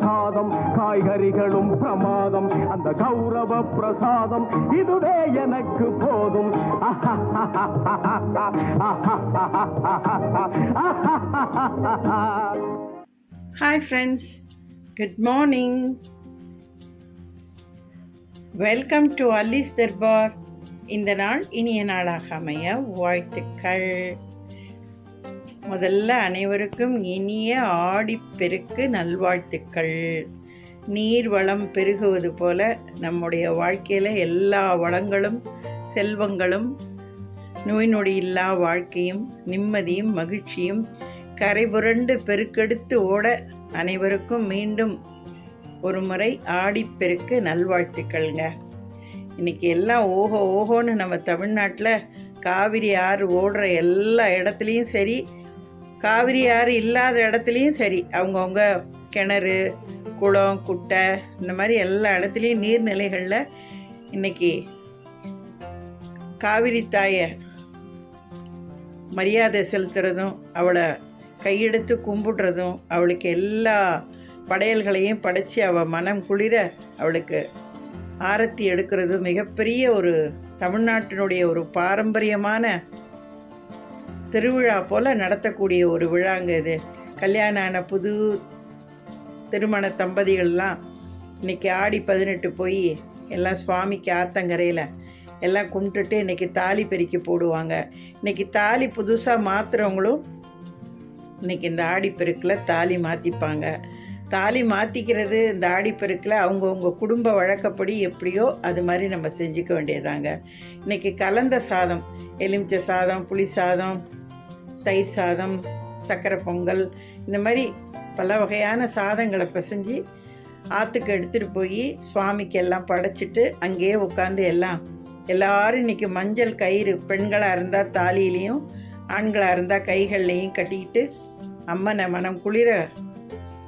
சாதம் காய்கறிகளும் பிரமாதம். அந்த கௌரவ பிரசாதம் இதுவே எனக்கு போதும். Hi friends good morning welcome to Alli's Darbar இந்த நாள் இனிய நாளாக அமைய வாழ்த்துக்கள். முதல்ல அனைவருக்கும் இனிய ஆடிப்பெருக்கு நல்வாழ்த்துக்கள். நீர் வளம் பெருகுவது போல நம்முடைய வாழ்க்கையில் எல்லா வளங்களும் செல்வங்களும் நோய் நொடி இல்லா வாழ்க்கையும் நிம்மதியும் மகிழ்ச்சியும் கரைபுரண்டு பெருக்கெடுத்து ஓட அனைவருக்கும் மீண்டும் ஒரு முறை ஆடிப்பெருக்கு நல்வாழ்த்துக்கள்ங்க. இன்றைக்கி எல்லாம் ஓஹோ ஓஹோன்னு நம்ம தமிழ்நாட்டில் காவிரி ஆறு ஓடுற எல்லா இடத்துலையும் சரி காவிரி ஆறு இல்லாத இடத்துலையும் சரி. அவங்கவுங்க கிணறு குளம் குட்டை இந்த மாதிரி எல்லா இடத்துலையும் நீர்நிலைகளில் இன்னைக்கு காவிரி தாயை மரியாதை செலுத்துறதும் அவளை கையெடுத்து கும்பிடுறதும் அவளுக்கு எல்லா படையல்களையும் படைச்சி அவள் மனம் குளிர அவளுக்கு ஆரத்தி எடுக்கிறது மிகப்பெரிய ஒரு தமிழ்நாட்டினுடைய ஒரு பாரம்பரியமான திருவிழா போல் நடத்தக்கூடிய ஒரு விழாங்க இது. கல்யாணம் ஆன புது திருமண தம்பதிகள்லாம் இன்னைக்கு ஆடி பதினெட்டு போய் எல்லாம் சுவாமிக்கு ஆத்தங்கரையில் எல்லாம் கும்பிட்டுட்டு இன்னைக்கு தாலி பெருக்கி போடுவாங்க. இன்னைக்கு தாலி புதுசாக மாற்றுறவங்களும் இன்னைக்கு இந்த ஆடிப்பெருக்கில் தாலி மாற்றிப்பாங்க தாலி மாற்றிக்கிறது இந்த ஆடிப்பெருக்கில் அவங்கவுங்க குடும்ப வழக்கப்படி எப்படியோ அது மாதிரி நம்ம செஞ்சுக்க வேண்டியதாங்க. இன்றைக்கி கலந்த சாதம் எலுமிச்சை சாதம் புளி சாதம் தயிர் சாதம் சக்கரை பொங்கல் இந்த மாதிரி பல வகையான சாதங்களை பிசைஞ்சு ஆற்றுக்கு எடுத்துகிட்டு போய் சுவாமிக்கு எல்லாம் படைச்சிட்டு அங்கேயே உட்காந்து எல்லாம் எல்லாரும் இன்னைக்கு மஞ்சள் கயிறு பெண்களாக இருந்தால் தாலியிலையும் ஆண்களாக இருந்தால் கைகள்லையும் கட்டிக்கிட்டு அம்மனை மனம் குளிர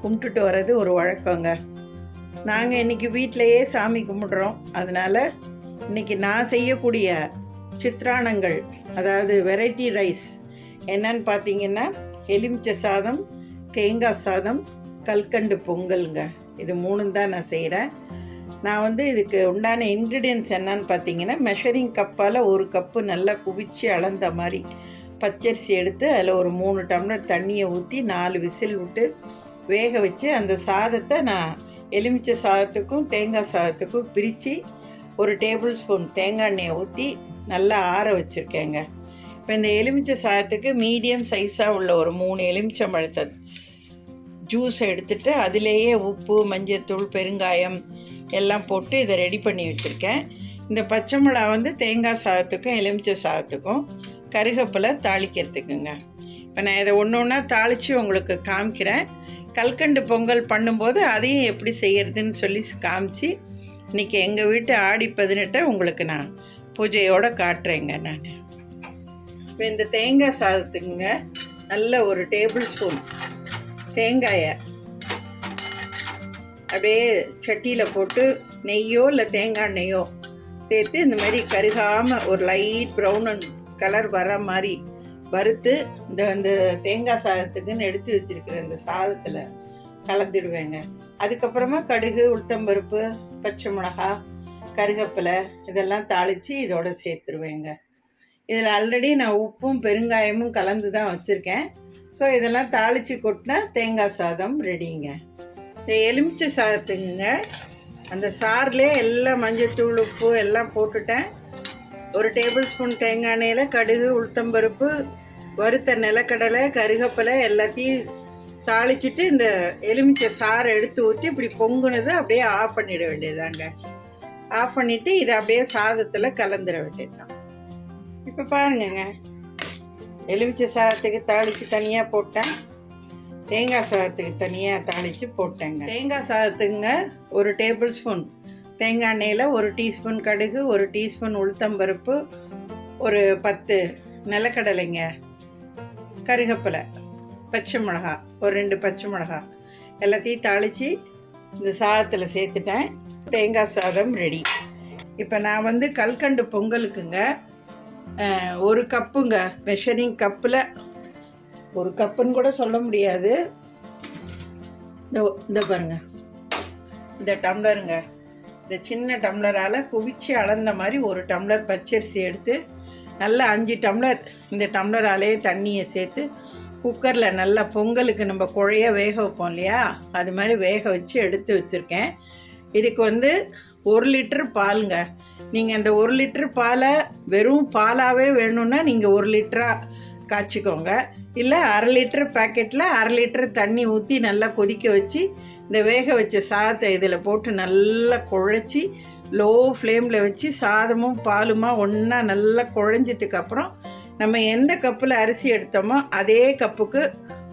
கும்பிட்டுட்டு வர்றது ஒரு வழக்கங்க. நாங்கள் இன்றைக்கி வீட்டிலையே சாமி கும்பிட்றோம். அதனால் இன்னைக்கு நான் செய்யக்கூடிய சித்திரானங்கள் அதாவது வெரைட்டி ரைஸ் என்னன்னு பார்த்தீங்கன்னா எலுமிச்சை சாதம் தேங்காய் சாதம் கல்கண்டு பொங்கலுங்க. இது மூணும் தான் நான் செய்கிறேன் நான் வந்து இதுக்கு உண்டான இன்க்ரீடியன்ஸ் என்னன்னு பார்த்தீங்கன்னா மெஷரிங் கப்பால் ஒரு கப்பு நல்லா குவிச்சு அளந்த மாதிரி பச்சரிசி எடுத்து அதில் ஒரு மூணு டம்ளர் தண்ணியை ஊற்றி நாலு விசில் விட்டு வேக வச்சு அந்த சாதத்தை நான் எலுமிச்சை சாதத்துக்கும் தேங்காய் சாதத்துக்கும் பிரித்து ஒரு டேபிள் ஸ்பூன் தேங்காய் எண்ணெயை ஊற்றி நல்லா ஆற வச்சுருக்கேங்க. இப்போ இந்த எலுமிச்சை சாதத்துக்கு மீடியம் சைஸாக உள்ள ஒரு மூணு எலுமிச்சை பழத்தை ஜூஸ் எடுத்துட்டு அதிலேயே உப்பு மஞ்சத்தூள் பெருங்காயம் எல்லாம் போட்டு இதை ரெடி பண்ணி வச்சுருக்கேன். இந்த பச்சை மிளகா வந்து தேங்காய் சாதத்துக்கும் எலுமிச்சை சாதத்துக்கும் கருகப்பிலை தாளிக்கிறதுக்குங்க. இப்போ நான் இதை ஒன்று ஒன்றா தாளித்து உங்களுக்கு காமிக்கிறேன். கல்கண்டு பொங்கல் பண்ணும்போது அதையும் எப்படி செய்கிறதுன்னு சொல்லி காமிச்சு இன்றைக்கி எங்கள் வீட்டு ஆடி பதினெட்டை உங்களுக்கு நான் பூஜையோடு காட்டுறேங்க நான். இப்போ இந்த தேங்காய் சாதத்துக்குங்க நல்ல ஒரு டேபிள் ஸ்பூன் தேங்காயை அப்படியே சட்டியில் போட்டு நெய்யோ இல்லை தேங்காய் நெய்யோ சேர்த்து இந்த மாதிரி கருகாமல் ஒரு லைட் ப்ரௌன் கலர் வர மாதிரி வறுத்து இந்த இந்த தேங்காய் சாதத்துக்குன்னு எடுத்து வச்சிருக்கிற இந்த சாதத்தில் கலந்துடுவேங்க. அதுக்கப்புறமா கடுகு உளுத்தம்பருப்பு பச்சை மிளகா கருகப்பிலை இதெல்லாம் தாளித்து இதோட சேர்த்துருவேங்க. இதில் ஆல்ரெடி நான் உப்பும் பெருங்காயமும் கலந்து தான் வச்சுருக்கேன். ஸோ இதெல்லாம் தாளித்து கொட்டினா தேங்காய் சாதம் ரெடிங்க இந்த எலுமிச்சை சாதத்துக்குங்க. அந்த சார்லேயே எல்லாம் மஞ்சத்தூள் உப்பு எல்லாம் போட்டுட்டேன். ஒரு டேபிள் ஸ்பூன் தேங்காய் எண்ணெயில் கடுகு உளுத்தம்பருப்பு வறுத்த நிலக்கடலை கருகப்பிலை எல்லாத்தையும் தாளிச்சிட்டு இந்த எலுமிச்சை சாறை எடுத்து ஊற்றி இப்படி பொங்குனது அப்படியே ஆஃப் பண்ணிட வேண்டியதாங்க ஆஃப் பண்ணிவிட்டு இதை அப்படியே சாதத்தில் கலந்துட வேண்டியதுதான். இப்போ பாருங்கங்க. எலுமிச்சை சாதத்துக்கு தாளித்து தனியாக போட்டேன். தேங்காய் சாதத்துக்கு தனியாக தாளித்து போட்டேங்க. தேங்காய் சாதத்துக்குங்க ஒரு டேபிள் ஸ்பூன். தேங்காய் எண்ணெயில் ஒரு டீஸ்பூன் கடுகு ஒரு டீஸ்பூன் உளுத்தம்பருப்பு ஒரு பத்து நிலக்கடலைங்க கருகப்பிலை பச்சை மிளகா ஒரு ரெண்டு பச்சை மிளகா எல்லாத்தையும் தாளித்து இந்த சாதத்தில் சேர்த்துட்டேன். தேங்காய் சாதம் ரெடி. இப்போ நான் வந்து கல்கண்டு பொங்கலுக்குங்க ஒரு கப்புங்க. மெஷரிங் கப்பில் ஒரு கப்புன்னு கூட சொல்ல முடியாது. இந்த பாருங்க. இந்த டம்ளருங்க. இந்த சின்ன டம்ளரால் குவிச்சு அளந்த மாதிரி ஒரு டம்ளர் பச்சரிசி எடுத்து நல்லா அஞ்சு டம்ளர் இந்த டம்ளராலே தண்ணியை சேர்த்து குக்கரில் நல்லா பொங்கலுக்கு நம்ம குழைய வேக வைப்போம் இல்லையா? அது மாதிரி வேக வச்சு எடுத்து வச்சுருக்கேன். இதுக்கு வந்து ஒரு லிட்டர் பாலுங்க. நீங்கள் அந்த ஒரு லிட்டர் பாலை வெறும் பாலாகவே வேணும்னா நீங்கள் ஒரு லிட்டராக காய்ச்சிக்கோங்க. இல்லை அரை லிட்டர் பேக்கெட்டில் அரை லிட்டர் தண்ணி ஊற்றி நல்லா கொதிக்க வச்சு இந்த வேக வச்ச சாதத்தை இதில் போட்டு நல்லா குழச்சி லோ ஃப்ளேமில் வச்சு சாதமும் பாலுமா ஒன்றா நல்லா குழஞ்சதுக்கப்புறம் நம்ம எந்த கப்பில் அரிசி எடுத்தோமோ அதே கப்புக்கு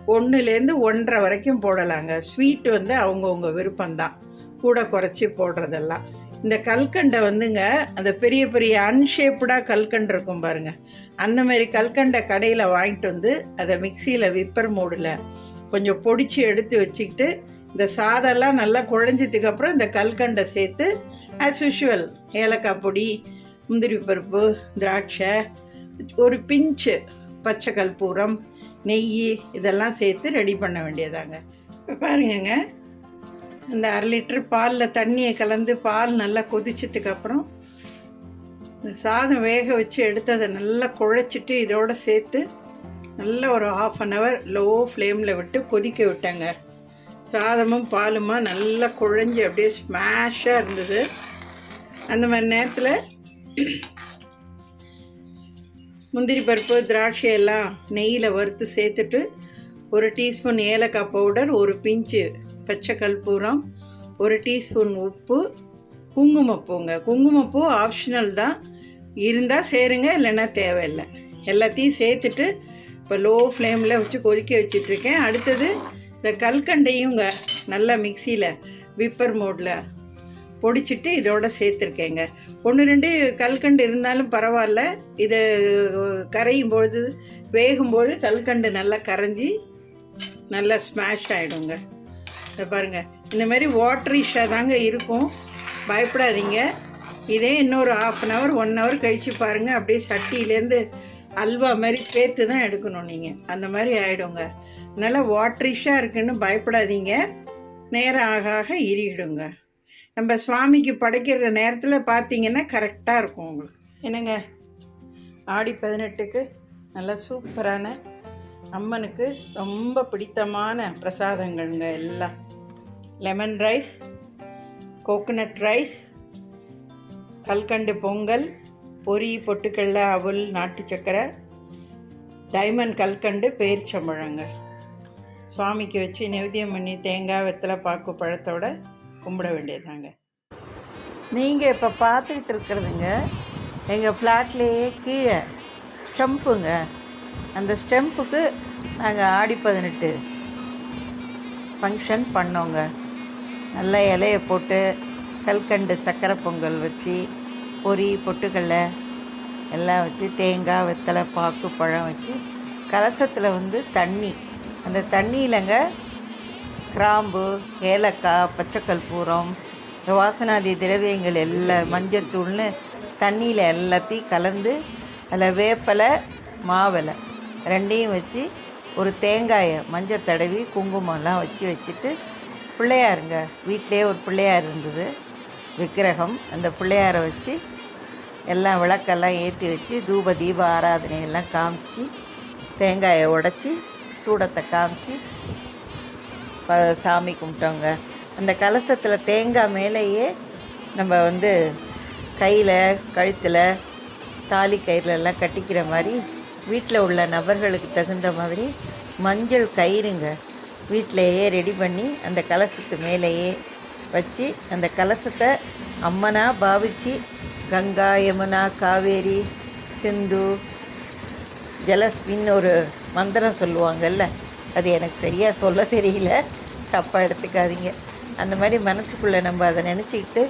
ஒன்றுலேருந்து ஒன்றரை வரைக்கும் போடலாங்க. ஸ்வீட் வந்து அவங்கவுங்க விருப்பம்தான். கூட குறைச்சி போடுறதெல்லாம். இந்த கல்கண்டை வந்துங்க அந்த பெரிய பெரிய அன்ஷேப்டாக கல்கண்டு இருக்கும் பாருங்க. அந்த மாதிரி கல்கண்டை கடையில் வாங்கிட்டு வந்து அதை மிக்சியில் விப்பர் மூடில் கொஞ்சம் பொடிச்சு எடுத்து வச்சுக்கிட்டு இந்த சாதம்லாம் நல்லா குழஞ்சதுக்கு அப்புறம் இந்த கல்கண்டை சேர்த்து ஆஸ் யூஷுவல் ஏலக்காய் பொடி முந்திரி பருப்பு திராட்சை ஒரு பிஞ்சு பச்சை கற்பூரம் நெய் இதெல்லாம் சேர்த்து ரெடி பண்ண வேண்டியதாங்க. இப்போ பாருங்கங்க. இந்த அரை லிட்டர் பாலில் தண்ணியை கலந்து பால் நல்லா கொதிச்சதுக்கு அப்புறம் இந்த சாதம் வேக வச்சு எடுத்து அதை நல்லா குழைச்சிட்டு இதோடு சேர்த்து நல்ல ஒரு ஆஃப் அன் ஹவர் லோ ஃப்ளேமில் விட்டு கொதிக்க விட்டாங்க. சாதமும் பாலுமா நல்லா குழஞ்சி அப்படியே ஸ்மாஷாக இருந்தது. அந்த மாதிரி நேரத்தில் முந்திரி பருப்பு திராட்சை எல்லாம் நெய்யில் வறுத்து சேர்த்துட்டு ஒரு டீஸ்பூன் ஏலக்காய் பவுடர் ஒரு பிஞ்சு பச்சை கற்பூரம் ஒரு டீஸ்பூன் உப்பு குங்குமப்பூங்க. குங்குமப்பூ ஆப்ஷனல் தான். இருந்தால் சேருங்க இல்லைன்னா தேவையில்லை. எல்லாத்தையும் சேர்த்துட்டு இப்போ லோ ஃப்ளேமில் வச்சு கொதிக்க வச்சிட்ருக்கேன். அடுத்தது இந்த கல்கண்டையுங்க நல்லா மிக்சியில் விப்பர் மோடில் பொடிச்சிட்டு இதோட சேர்த்துருக்கேங்க. ஒன்று ரெண்டு கல்கண்டு இருந்தாலும் பரவாயில்ல. இது கரையும் பொழுது வேகும்போது கல்கண்டு நல்லா கரைஞ்சி நல்லா ஸ்மாஷ் ஆகிடுங்க இதை பாருங்கள் இந்த மாதிரி வாட்டரிஷாக தாங்க இருக்கும். பயப்படாதீங்க. இதே இன்னொரு half an hour one hour கழித்து பாருங்கள் அப்படியே சட்டியிலேருந்து அல்வா மாதிரி சேர்த்து தான் எடுக்கணும் நீங்கள் அந்த மாதிரி ஆகிடுங்க அதனால் வாட்ரிஷாக இருக்குன்னு பயப்படாதீங்க. நேரம் ஆக ஆக இறிகிடுங்க நம்ம சுவாமிக்கு படைக்கிற நேரத்தில் பார்த்தீங்கன்னா கரெக்டாக இருக்கும் உங்களுக்கு. என்னங்க? ஆடி பதினெட்டுக்கு நல்லா சூப்பரான அம்மனுக்கு ரொம்ப பிடித்தமான பிரசாதங்கள்ங்க எல்லாம். லெமன் ரைஸ் கோகனட் ரைஸ் கல்கண்டு பொங்கல் பொரி பொட்டுக்கடலை அவல் நாட்டு சக்கரை டைமண்ட் கல்கண்டு பேரிச்சம்பழங்க. சுவாமிக்கு வச்சு நெவேத்தியம் பண்ணி தேங்காய் வெத்தலை பாக்கு பழத்தோட கும்பிட வேண்டியதாங்க நீங்கள் இப்போ பார்த்துக்கிட்டு இருக்கிறதுங்க எங்கள் ஃப்ளாட்லேயே கீழே ஸ்டம்ப்புங்க அந்த ஸ்டெம்புக்கு நாங்கள் ஆடி பதினெட்டு ஃபங்க்ஷன் பண்ணோங்க. நல்ல இலையை போட்டு கல்கண்டு சக்கரை பொங்கல் வச்சு பொரி பொட்டுக்கடலை எல்லாம் வச்சு தேங்காய் வெத்தலை பாக்கு பழம் வச்சு கலசத்தில் வந்து தண்ணி. அந்த தண்ணியிலங்க கிராம்பு ஏலக்காய் பச்சை கற்பூரம் இந்த வாசனாதி திரவியங்கள் எல்லாம் மஞ்சத்தூள்னு தண்ணியில் எல்லாத்தையும் கலந்து அதில் வேப்பலை மாவலை ரெண்டையும் வச்சு ஒரு தேங்காயை மஞ்சள் தடவி குங்குமம்லாம் வச்சு வச்சுட்டு பிள்ளையாருங்க வீட்டிலே ஒரு பிள்ளையார் இருந்தது விக்கிரகம். அந்த பிள்ளையாரை வச்சு எல்லாம் விளக்கெல்லாம் ஏற்றி வச்சு தூப தீப ஆராதனையெல்லாம் காமிச்சு தேங்காயை உடச்சி சூடத்தை காமிச்சு ப- சாமி கும்பிட்டோங்க. அந்த கலசத்தில் தேங்காய் மேலேயே நம்ம வந்து கையில் கழுத்தில் தாலி கயிறுல எல்லாம் கட்டிக்கிற மாதிரி வீட்டில் உள்ள நபர்களுக்கு தகுந்த மாதிரி மஞ்சள் கயிறுங்க. வீட்டிலேயே ரெடி பண்ணி அந்த கலசத்துக்கு மேலேயே வச்சு அந்த கலசத்தை அம்மனாக பாவிச்சு கங்கா யமுனா காவேரி சிந்து ஜலஸ்மின்னு ஒரு மந்திரம் சொல்லுவாங்கல்ல. அது எனக்கு சரியாக சொல்ல தெரியல. தப்பாக எடுத்துக்காதீங்க. அந்த மாதிரி மனசுக்குள்ளே நம்ம அதை நினச்சிக்கிட்டு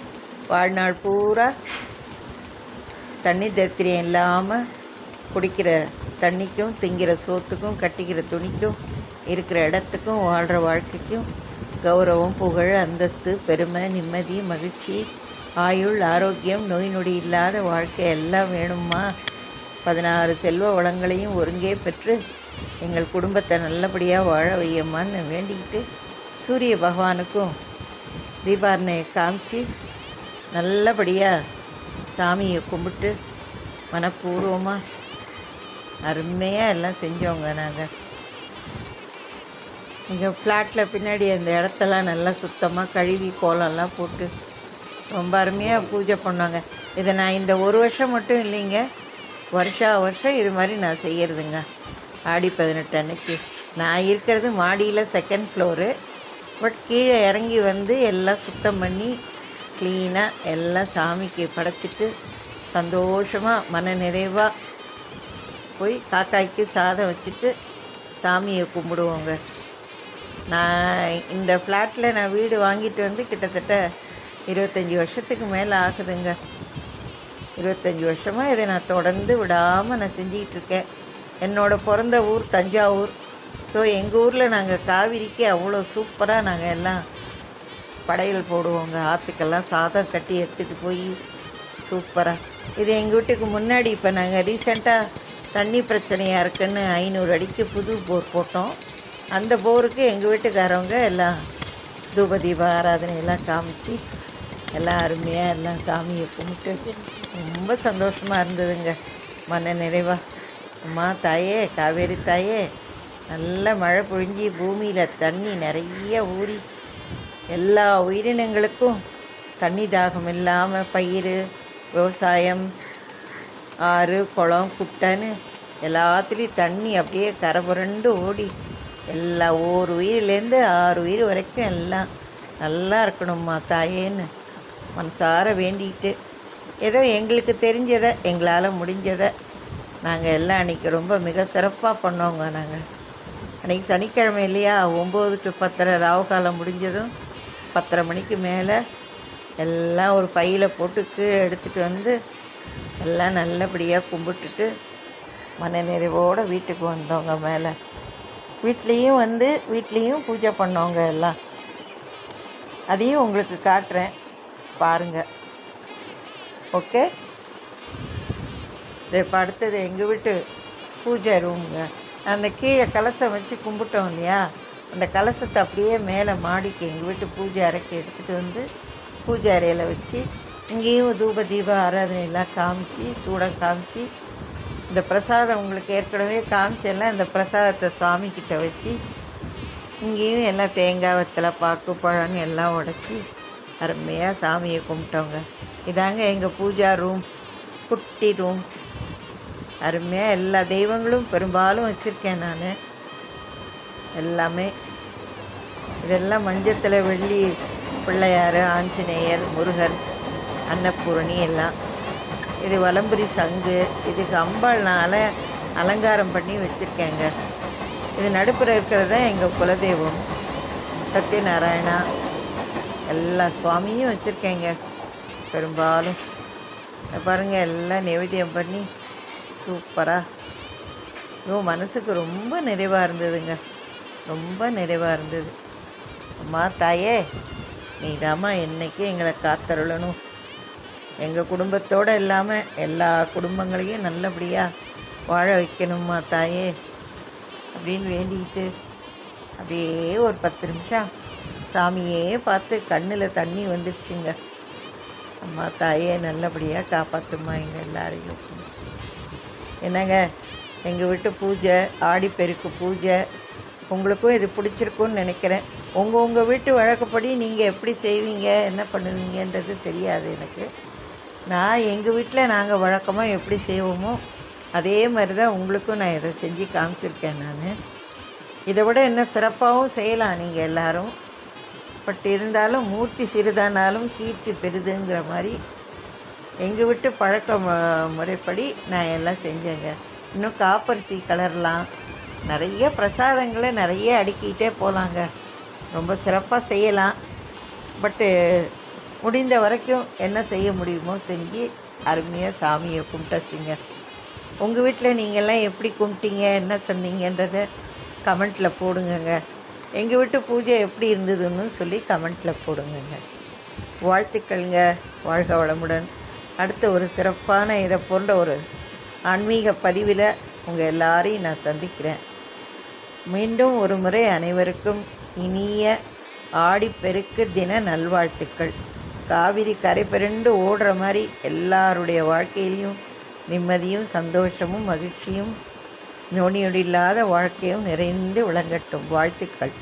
வாழ்நாள் பூரா தண்ணி தத்திரியம் இல்லாமல் குடிக்கிற தண்ணிக்கும் திங்கிற சோத்துக்கும் கட்டிக்கிற துணிக்கும் இருக்கிற இடத்துக்கும் வாழ்கிற வாழ்க்கைக்கும் கௌரவம் புகழ் அந்தஸ்து பெருமை நிம்மதி மகிழ்ச்சி ஆயுள் ஆரோக்கியம் நோய் நொடி இல்லாத வாழ்க்கை எல்லாம் வேணுமா பதினாறு செல்வ வளங்களையும் ஒருங்கே பெற்று எங்கள் குடும்பத்தை நல்லபடியாக வாழ வையம்மான்னு வேண்டிக்கிட்டு சூரிய பகவானுக்கும் தீபாரணையை காமிச்சு நல்லபடியாக சாமியை கும்பிட்டு மனப்பூர்வமாக அருமையாக எல்லாம் செஞ்சோங்க நாங்கள் இங்கே ஃப்ளாட்டில் பின்னாடி அந்த இடத்தெல்லாம் நல்லா சுத்தமாக கழுவி கோலம்லாம் போட்டு ரொம்ப அருமையாக பூஜை பண்ணாங்க இதை நான் இந்த ஒரு வருஷம் மட்டும் இல்லைங்க. வருஷா வருஷம் இது மாதிரி நான் செய்கிறதுங்க ஆடி பதினெட்டு அன்னைக்கு. நான் இருக்கிறது மாடியில் செகண்ட் ஃப்ளோரு பட் கீழே இறங்கி வந்து எல்லாம் சுத்தம் பண்ணி க்ளீனாக எல்லாம் சாமிக்கு படைச்சிட்டு சந்தோஷமாக மன நிறைவாக போய் காக்காய்க்கு சாதம் வச்சுட்டு சாமியை கும்பிடுவோங்க. நான் இந்த ஃப்ளாட்டில் நான் வீடு வாங்கிட்டு வந்து கிட்டத்தட்ட இருபத்தஞ்சி வருஷத்துக்கு மேலே ஆகுதுங்க. இருபத்தஞ்சி வருஷமாக இதை நான் தொடர்ந்து விடாமல் நான் செஞ்சிகிட்டு இருக்கேன். என்னோடய பிறந்த ஊர் தஞ்சாவூர். ஸோ எங்கள் ஊரில் நாங்கள் காவிரிக்கு அவ்வளோ சூப்பராக நாங்கள் எல்லாம் படையல் போடுவோங்க. ஆற்றுக்கெல்லாம் சாதம் கட்டி எடுத்துகிட்டு போய் சூப்பராக இது எங்கள் வீட்டுக்கு முன்னாடி இப்போ நாங்கள் ரீசெண்டாக தண்ணி பிரச்சனையாக இருக்குன்னு ஐநூறு அடிக்கு புது போர் போட்டோம். அந்த போருக்கு எங்கள் வீட்டுக்காரவங்க எல்லாம் தூப தீப ஆராதனை எல்லாம் காமிச்சு எல்லாம் அருமையாக எல்லாம் சாமியை கும்பிட்டு ரொம்ப சந்தோஷமாக இருந்ததுங்க. மன நிறைவாக அம்மா தாயே காவேரி தாயே நல்ல மழை பொழிஞ்சி பூமியில் தண்ணி நிறைய ஊறி எல்லா உயிரினங்களுக்கும் தண்ணி தாகம் இல்லாமல் பயிர் விவசாயம் ஆறு குளம் குட்டைன்னு எல்லாத்துலேயும் தண்ணி அப்படியே கரை புரண்டு ஓடி. எல்லா ஒரு உயிரிலேருந்து ஆறு உயிர் வரைக்கும் எல்லாம் நல்லா இருக்கணும்மா தாயேன்னு மனசார வேண்டிக்கிட்டு ஏதோ எங்களுக்கு தெரிஞ்சதை எங்களால் முடிஞ்சதை நாங்கள் எல்லாம் அன்றைக்கி ரொம்ப மிக சிறப்பாக பண்ணோங்க நாங்கள் அன்றைக்கி சனிக்கிழமை இல்லையா ஒம்பது டு பத்தரை ராவு காலம் முடிஞ்சதும் பத்தரை மணிக்கு மேலே எல்லாம் ஒரு பையில் போட்டு கீழே எடுத்துகிட்டு வந்து எல்லாம் நல்லபடியாக கும்பிட்டுட்டு மன நிறைவோடு வீட்டுக்கு வந்தவங்க மேலே. வீட்லேயும் வந்து வீட்லேயும் பூஜை பண்ணவங்க எல்லாம். அதையும் உங்களுக்கு காட்டுறேன். பாருங்கள் ஓகே? இப்போ அடுத்தது எங்கள் வீட்டு பூஜை ரூமுங்க அந்த கீழே கலசம் வச்சு கும்பிட்டோம் இல்லையா? அந்த கலசத்தை அப்படியே மேலே மாடிக்கு எங்கள் வீட்டு பூஜை அறைக்கு எடுத்துகிட்டு வந்து பூஜை அறையில் வச்சு இங்கேயும் தூப தீப ஆராதனையெல்லாம் காமிச்சு சூடம் காமிச்சு இந்த பிரசாதம் உங்களுக்கு ஏற்கனவே காமிச்செல்லாம் இந்த பிரசாதத்தை சாமிகிட்ட வச்சு இங்கேயும் எல்லாம் தேங்காய் வத்தலை பாக்கு பழம்னு எல்லாம் உடச்சி அருமையாக சாமியை கும்பிட்டோங்க இதாங்க எங்கள் பூஜா ரூம் குட்டி ரூம். அருமையாக எல்லா தெய்வங்களும் பெரும்பாலும் வச்சுருக்கேன் நான். எல்லாமே. இதெல்லாம் மஞ்சத்தில் வெள்ளி பிள்ளையார் ஆஞ்சநேயர் முருகர் அன்னபூரணி எல்லாம். இது வலம்புரி சங்கு இதுக்கு அம்பாள் அலங்காரம் பண்ணி வச்சுருக்கேங்க. இது நடுப்புற இருக்கிறது தான் எங்கள் குலதெய்வம். சத்யநாராயணா எல்லா சுவாமியும் வச்சுருக்கேங்க. பெரும்பாலும். பாருங்கள் எல்லாம் நைவேத்தியம் பண்ணி சூப்பராக ஐயோ மனசுக்கு ரொம்ப நிறைவாக இருந்ததுங்க. ரொம்ப நிறைவாக இருந்தது. அம்மா தாயே. நீ தாம்மா என்றைக்கும் எங்களை காத்தருளணும்? எங்கள் குடும்பத்தோடு இல்லாமல் எல்லா குடும்பங்களையும் நல்லபடியாக வாழ வைக்கணும்மா தாயே. அப்படின்னு வேண்டிக்கிட்டு அப்படியே ஒரு பத்து நிமிஷம் சாமியே பார்த்து கண்ணில் தண்ணி வந்துடுச்சுங்க அம்மா தாயே நல்லபடியாக காப்பாற்றுமா எங்கள் எல்லாரையும். என்னங்க எங்கள் வீட்டு பூஜை ஆடிப்பெருக்கு பூஜை உங்களுக்கும் இது பிடிச்சிருக்குன்னு நினைக்கிறேன். உங்கள் உங்கள் வீட்டு வழக்கப்படி நீங்கள் எப்படி செய்வீங்க என்ன பண்ணுவீங்கன்றது தெரியாது எனக்கு. நான் எங்கள் வீட்டில் நாங்கள் வழக்கமாக எப்படி செய்வோமோ அதே மாதிரி தான் உங்களுக்கும் நான் இதை செஞ்சு காமிச்சிருக்கேன் நான். இதை விட என்ன சிறப்பாகவும் செய்யலாம் நீங்கள் எல்லாரும். பட் இருந்தாலும் மூர்த்தி சிறிதானாலும் சீட்டு பெரிதுங்கிற மாதிரி எங்கள் வீட்டு பழக்க முறைப்படி நான் எல்லாம் செஞ்சேங்க. இன்னும் காப்பரிசி கலர்லாம் நிறைய பிரசாதங்களை நிறைய அடுக்கிட்டே போகலாங்க ரொம்ப சிறப்பாக செய்யலாம். பட்டு முடிந்த வரைக்கும் என்ன செய்ய முடியுமோ செஞ்சு அருமையாக சாமியை கும்பிட்டாச்சுங்க. உங்கள் வீட்டில் நீங்கள்லாம் எப்படி கும்பிட்டீங்க? என்ன சொன்னீங்கன்றதை கமெண்ட்டில் போடுங்கங்க. எங்கள் வீட்டு பூஜை எப்படி இருந்ததுன்னு சொல்லி கமெண்ட்டில் போடுங்கங்க. வாழ்த்துக்கள்ங்க. வாழ்க வளமுடன். அடுத்த ஒரு சிறப்பான இதை போன்ற ஒரு ஆன்மீக பதிவில் உங்கள் எல்லாரையும் நான் சந்திக்கிறேன். மீண்டும் ஒரு முறை அனைவருக்கும் இனிய ஆடிப்பெருக்கு தின நல்வாழ்த்துக்கள். காவிரி கரை பிறண்டு ஓடுற மாதிரி எல்லாருடைய வாழ்க்கையிலையும் நிம்மதியும் சந்தோஷமும் மகிழ்ச்சியும் நொடி நொடி இல்லாத வாழ்க்கையும் நிறைந்து விளங்கட்டும். வாழ்த்துக்கள்.